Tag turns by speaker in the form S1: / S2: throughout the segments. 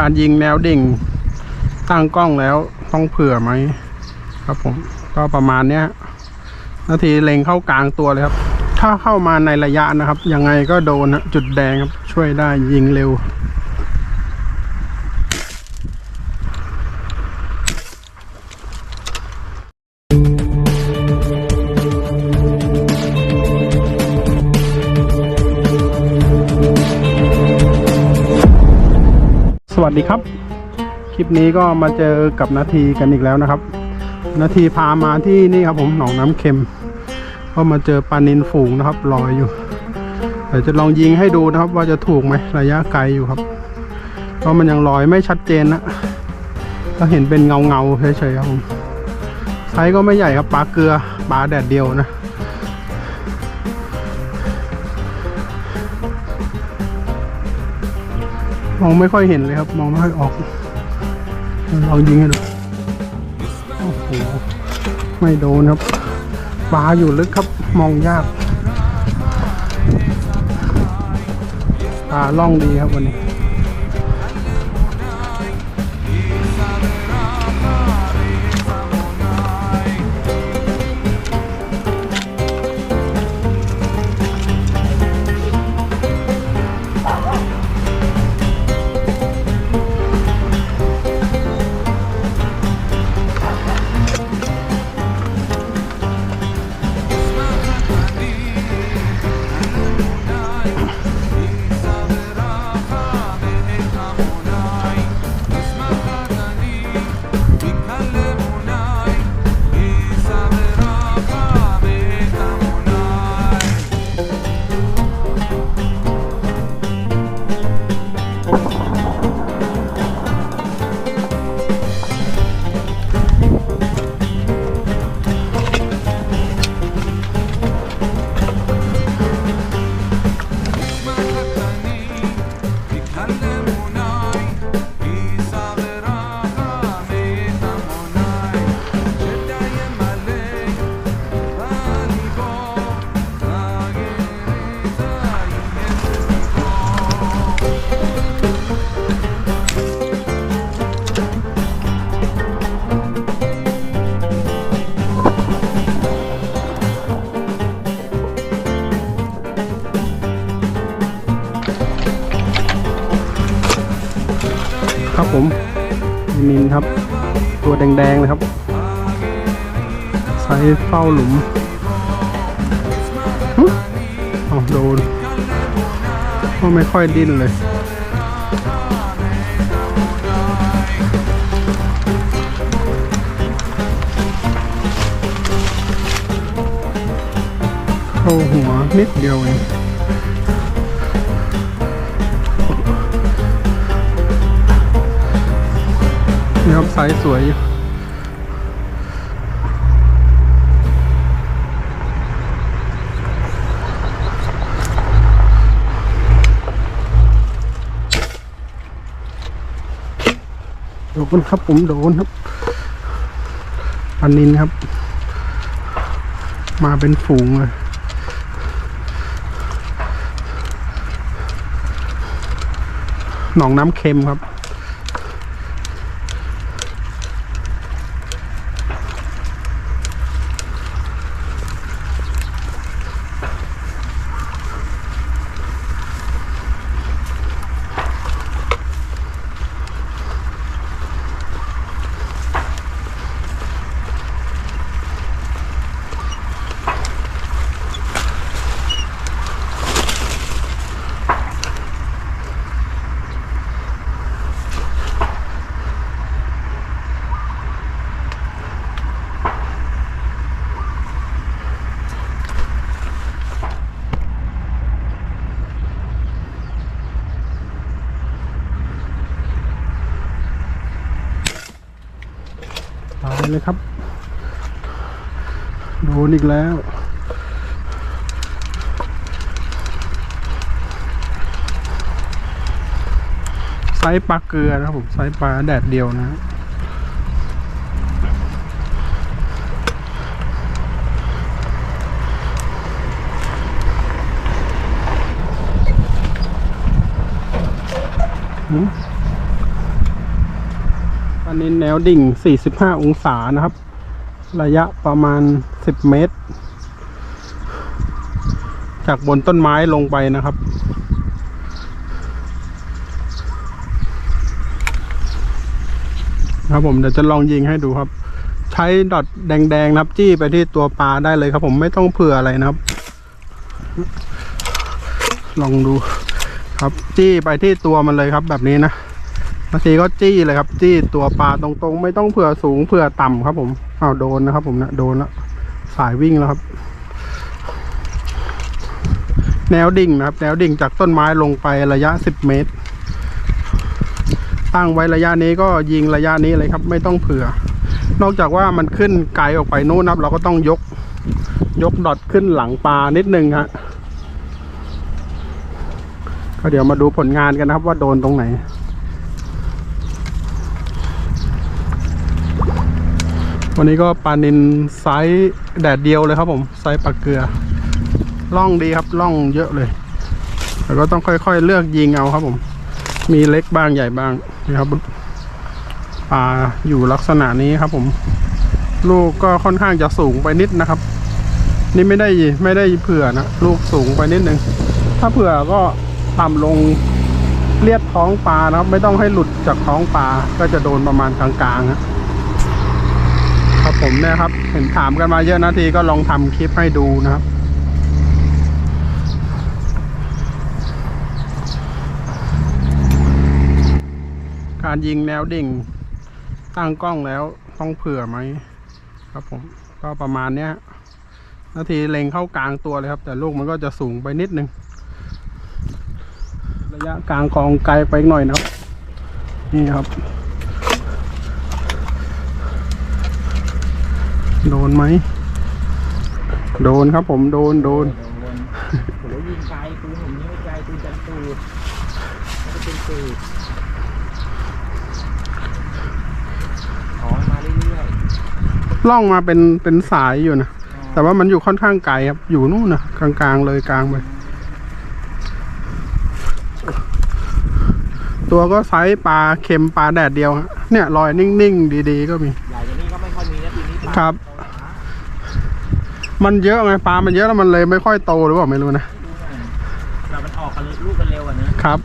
S1: การยิงแนวดิ่ง ตั้งกล้องแล้วต้องเผื่อไหมครับผมก็ประมาณเนี้ยนาทีเล็งเข้ากลางตัวเลยครับ ถ้าเข้ามาในระยะนะครับ ยังไงก็โดนจุดแดงครับ ช่วยได้ยิงเร็ว วัสดีครับ คลิปนี้ก็มาเจอกับนาทีกันอีกแล้วนะครับ นาทีพามาที่นี่ครับผมหนองน้ำเค็ม ก็มาเจอปลานินฝูงนะครับลอยอยู่เดี๋ยวจะลองยิงให้ดูนะครับ ว่าจะถูกไหมระยะไกลอยู่ครับเพราะมันยังลอยไม่ชัดเจนนะก็เห็นเป็นเงาเงาๆเฉยๆครับผมไซส์ก็ไม่ใหญ่ครับปลาเกลือปลาแดดเดียวนะ มองไม่ค่อยเห็นเลยครับ มองไม่ค่อยออกลองยิงให้ดูโอ้โหไม่โดนครับปลาอยู่ลึกครับมองยากปลาล่องดีครับวันนี้ นินครับ ตัวแดงๆเลยครับไซส์เฝ้าหลุมอ๋อโดนก็ไม่ค่อยดิ้นเลยเข้าหัวนิดเดียวเอง นี่ครับไซส์สวยอยู่โดนครับผมโดนครับปันนินครับ มาเป็นฝูงเลยหนองน้ำเค็มครับ เลยครับ โดนอีกแล้ว ไซส์ปลาเกลือนะครับผม ไซส์ปลาแดดเดียวนะหืม อันนี้แนวดิ่ง 45 องศานะครับ ระยะประมาณ 10 เมตร จากบนต้นไม้ลงไปนะครับ ครับผมเดี๋ยวจะลองยิงให้ดูครับ ใช้ดอทแดงๆนะครับ จี้ไปที่ตัวปลาได้เลยครับผมไม่ต้องเผื่ออะไรนะครับ ลองดูครับจี้ไปที่ตัวมันเลยครับแบบนี้นะ บางทีก็จี้เลยครับ จี้ตัวปลาตรงๆ ไม่ต้องเผื่อสูงเผื่อต่ำครับ ผมอ้าวโดนนะครับ ผมนะโดนแล้วสายวิ่งแล้วครับ แนวดิ่งนะครับ แนวดิ่งจากต้นไม้ลงไประยะ10เมตร ตั้งไว้ระยะนี้ก็ยิงระยะนี้เลยครับ ไม่ต้องเผื่อ นอกจากว่ามันขึ้นไกลออกไปนู้นนะครับ เราก็ต้องยก ยกดอทขึ้นหลังปลานิดนึงฮะก็เดี๋ยวมาดูผลงานกันนะครับว่าโดนตรงไหน วันนี้ก็ปลานินไซส์แดดเดียวเลยครับผมไซส์ปลาเกลือล่องดีครับล่องเยอะเลยแต่ก็ต้องค่อยๆ เลือกยิงเอาครับผม มีเล็กบ้างใหญ่บ้างนะครับปลาอยู่ลักษณะนี้ครับผม ลูกก็ค่อนข้างจะสูงไปนิดนะครับ นี่ไม่ได้ไม่ได้เผื่อนะลูกสูงไปนิดนึงถ้าเผื่อก็ต่ำลงเลียดท้องปลานะครับ ไม่ต้องให้หลุดจากท้องปลาก็จะโดนประมาณกลางๆนะครับ ผมเนี่ยครับ เห็นถามกันมาเยอะนาทีก็ลองทำคลิปให้ดูนะครับ การยิงแนวดิ่ง ตั้งกล้องแล้วต้องเผื่อไหมครับผมก็ประมาณเนี้ย นาทีเล็งเข้ากลางตัวเลยครับ แต่ลูกมันก็จะสูงไปนิดนึง ระยะกลางกองไกลไปหน่อยนะครับ นี่ครับ โด นไหม โดนครับผมโดนโดน
S2: โอ้โหยิงไกลปืนผมยิงไม่ไกลปืนจันตูดมันจะเป็นตูดอ๋อมาเรื่อย
S1: ล่องมาเป็นเป็นสายอยู่นะ
S2: ๆ
S1: แต่ว่ามันอยู่ค่อนข้างไกลครับ อยู่นู่นนะกลางๆเลยกลางไป ตัวก็ไซส์ปลาเค็มปลาแดดเดียวฮะเนี่ยลอยนิ่งๆ ดีๆ ก็มี
S2: ใหญ่กว่านี้ก็ไม่ค่อยมีนะปีนี้ปลา
S1: ครับ มันเยอะไงปลา มันเยอะแล้วมันเลยไม่ค่อยโตหรือเปล่าไม่รู้นะ
S2: เรามันออกกันเลยลูกกันเร็วกว่านี้
S1: ครับ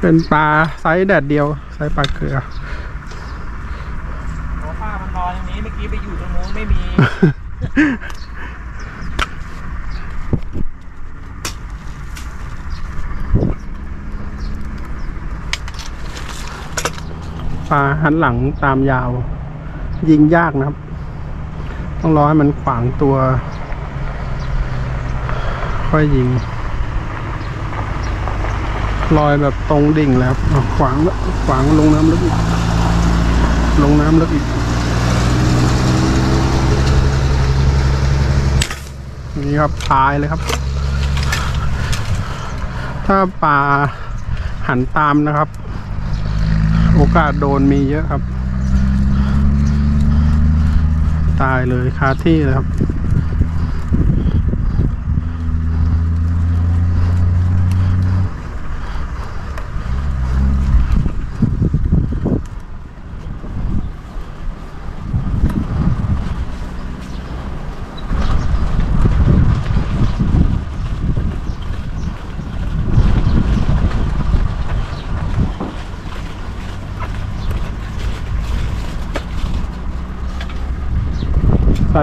S1: เป็นปลาไซส์แดดเดียวไซส์ปลาเกลือ
S2: โอ้ป้ามันรอตรงนี้เมื่อกี้ไปอยู่ตรงนู้นไม่มี
S1: ปลาหันหลังตามยาว ยิงยากนะครับ ต้องรอให้มันขวางตัว ค่อยยิง ลอยแบบตรงดิ่งแล้วขวางแล้วขวางลงน้ำลึกอีกลงน้ำลึกอีกนี่ครับตายเลยครับ ถ้าปลาหันตามนะครับ โอกาสโดนมีเยอะครับ ตายเลยคาที่เลยครับ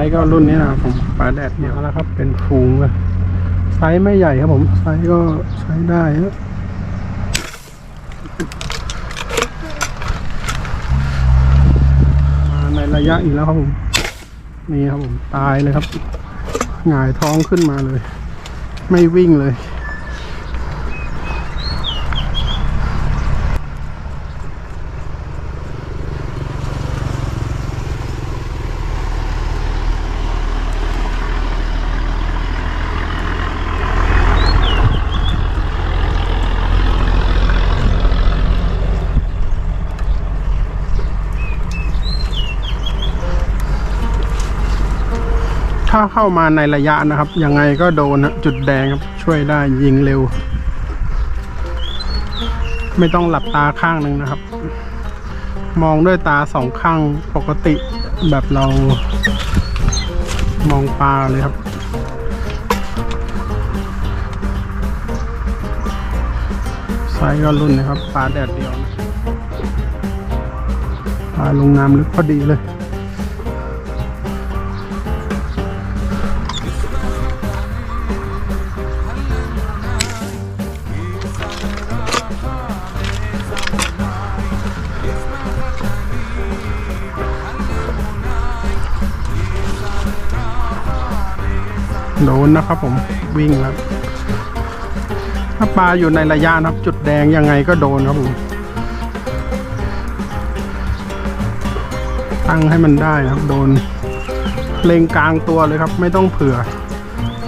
S1: ส์ก็รุ่นนี้นะครับผมปลาแดดเดียวแล้วครับ เป็นฟูงเลยไซส์ไม่ใหญ่ครับผม ไซส์ก็ใช้ได้ครับมาในระยะอีกแล้วครับผม นี่ครับผม ตายเลยครับ หงายท้องขึ้นมาเลย ไม่วิ่งเลย ถ้าเข้ามาในระยะนะครับ ยังไงก็โดนจุดแดงครับ ช่วยได้ยิงเร็ว ไม่ต้องหลับตาข้างหนึ่งนะครับ มองด้วยตาสองข้างปกติแบบเรามองปลาเลยครับ ไซส์ก็รุ่นนะครับ ปลาแดดเดียวนะปลาลงน้ำลึกพอดีเลย โดนนะครับผมวิ่งแล้วถ้าปลาอยู่ในระยะนะครับ จุดแดงยังไงก็โดนครับผมตั้งให้มันได้นะครับโดน เลงกลางตัวเลยครับ ไม่ต้องเผื่อ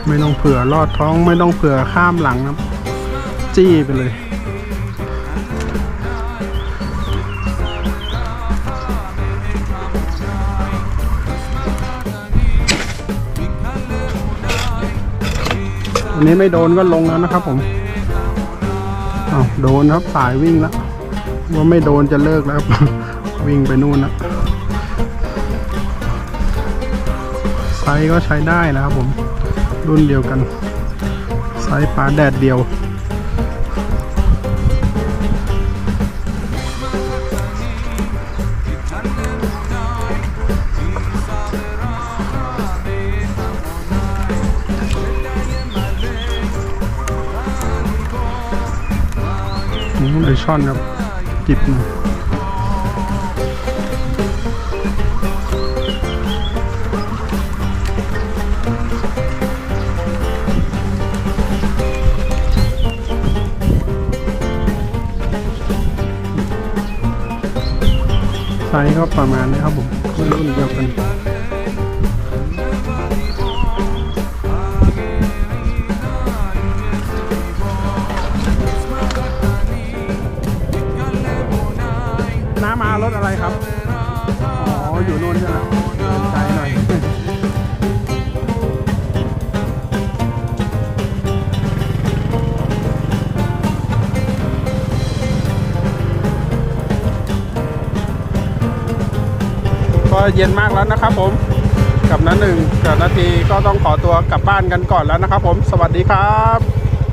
S1: ไม่ต้องเผื่อลอดท้องไม่ต้องเผื่อข้ามหลังครับ จี้ไปเลย อันนี้ไม่โดนก็ลงแล้วนะครับผมอ้าวโดนครับสายวิ่งแล้วว่าไม่โดนจะเลิกแล้วครับ วิ่งไปนู่นนะไซส์ก็ใช้ได้นะครับผม รุ่นเดียวกัน ไซส์ปลาแดดเดียว ท่อนครับ จิบหนูไซส์ก็ประมาณนี้ครับผมรุ่นเดียวกัน อยู่โน่นใช่ไหมเดินใจหน่อยก็เย็นมากแล้วนะครับผม กับน้าหนึ่งกับนาทีก็ต้องขอตัวกลับบ้านกันก่อนแล้วนะครับผม สวัสดีครับ